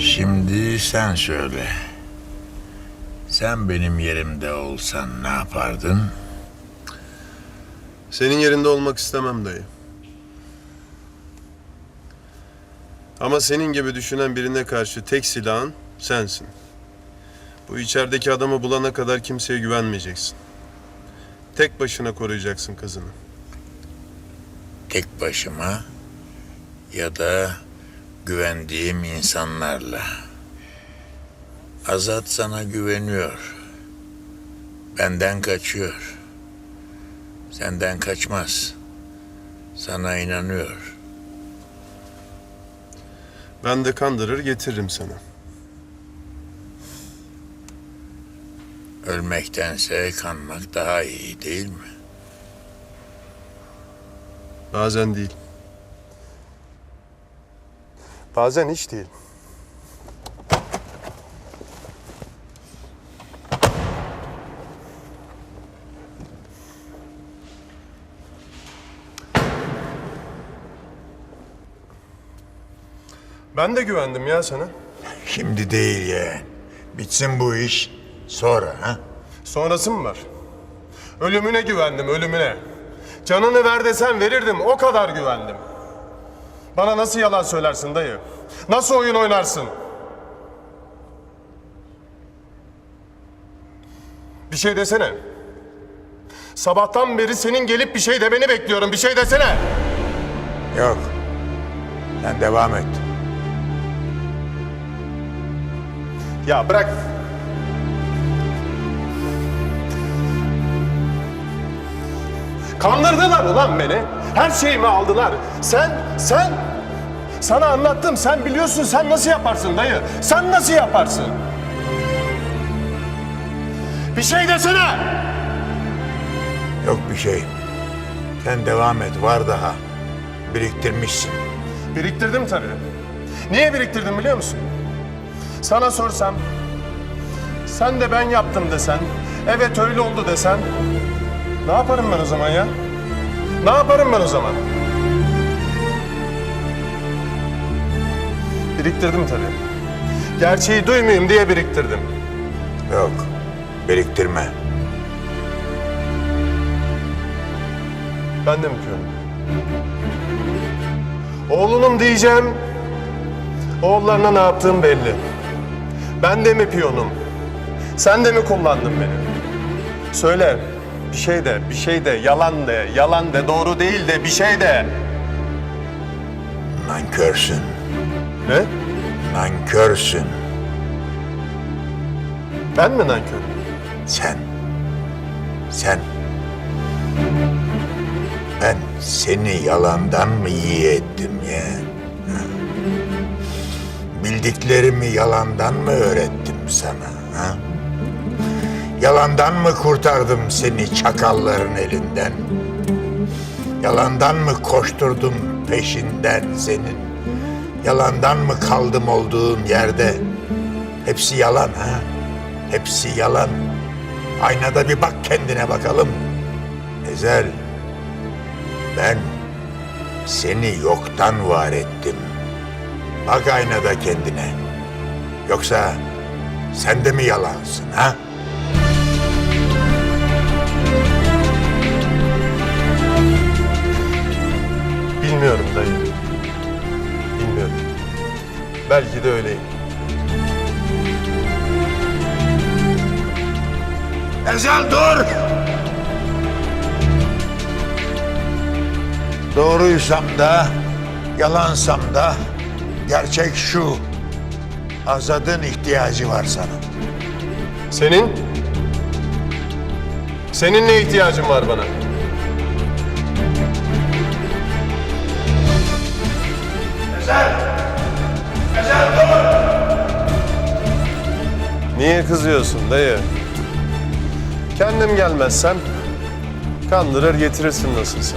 Şimdi sen söyle. Sen benim yerimde olsan ne yapardın? Senin yerinde olmak istemem dayı. Ama senin gibi düşünen birine karşı tek silahın sensin. Bu içerideki adamı bulana kadar kimseye güvenmeyeceksin. Tek başına koruyacaksın kızını. Tek başıma ya da güvendiğim insanlarla. Azat sana güveniyor. Benden kaçıyor. Senden kaçmaz. Sana inanıyor. Ben de kandırır getiririm sana. Ölmektense kanmak daha iyi değil mi? Bazen değil. Bazen hiç değil. Ben de güvendim ya sana. Şimdi değil yeğen. Bitsin bu iş. Sonra ha? Sonrası mı var? Ölümüne güvendim, ölümüne. Canını ver desen verirdim, o kadar güvendim. Bana nasıl yalan söylersin dayı? Nasıl oyun oynarsın? Bir şey desene. Sabahtan beri senin gelip bir şey demeni bekliyorum. Bir şey desene. Yok. Sen devam et. Ya bırak. Kandırdılar ulan beni. Her şeyimi aldılar. Sen, sen... Sana anlattım. Sen biliyorsun. Sen nasıl yaparsın dayı? Sen nasıl yaparsın? Bir şey desene. Yok bir şey. Sen devam et. Var daha. Biriktirmişsin. Biriktirdim tabii. Niye biriktirdim biliyor musun? Sana sorsam, sen de ben yaptım desen, evet öyle oldu desen, ne yaparım ben o zaman ya? Ne yaparım ben o zaman? Biriktirdim tabii. Gerçeği duymayayım diye biriktirdim. Yok. Biriktirme. Ben de mi piyonum? Oğlunum diyeceğim. Oğullarına ne yaptığım belli. Ben de mi piyonum? Sen de mi kullandın beni? Söyle. Bir şey de, bir şey de, yalan de, yalan de, doğru değil de, bir şey de. Nankörsün. Ne? Nankörsün. Ben mi nankörüm? Sen. Sen. Ben seni yalandan mı iyi ettim ya? Bildiklerimi yalandan mı öğrettim sana? Yalandan mı kurtardım seni çakalların elinden? Yalandan mı koşturdum peşinden senin? Yalandan mı kaldım olduğun yerde? Hepsi yalan ha? Hepsi yalan. Aynada bir bak kendine bakalım. Ezel, ben seni yoktan var ettim. Bak aynada kendine. Yoksa sen de mi yalansın ha? Bilmiyorum dayı. Bilmiyorum. Belki de öyleyim. Ezel dur! Doğruysam da, yalansam da gerçek şu. Azad'ın ihtiyacı var sana. Senin? Senin ne ihtiyacın var bana? Niye kızıyorsun dayı? Kendim gelmezsem kandırır getirirsin nasılsa.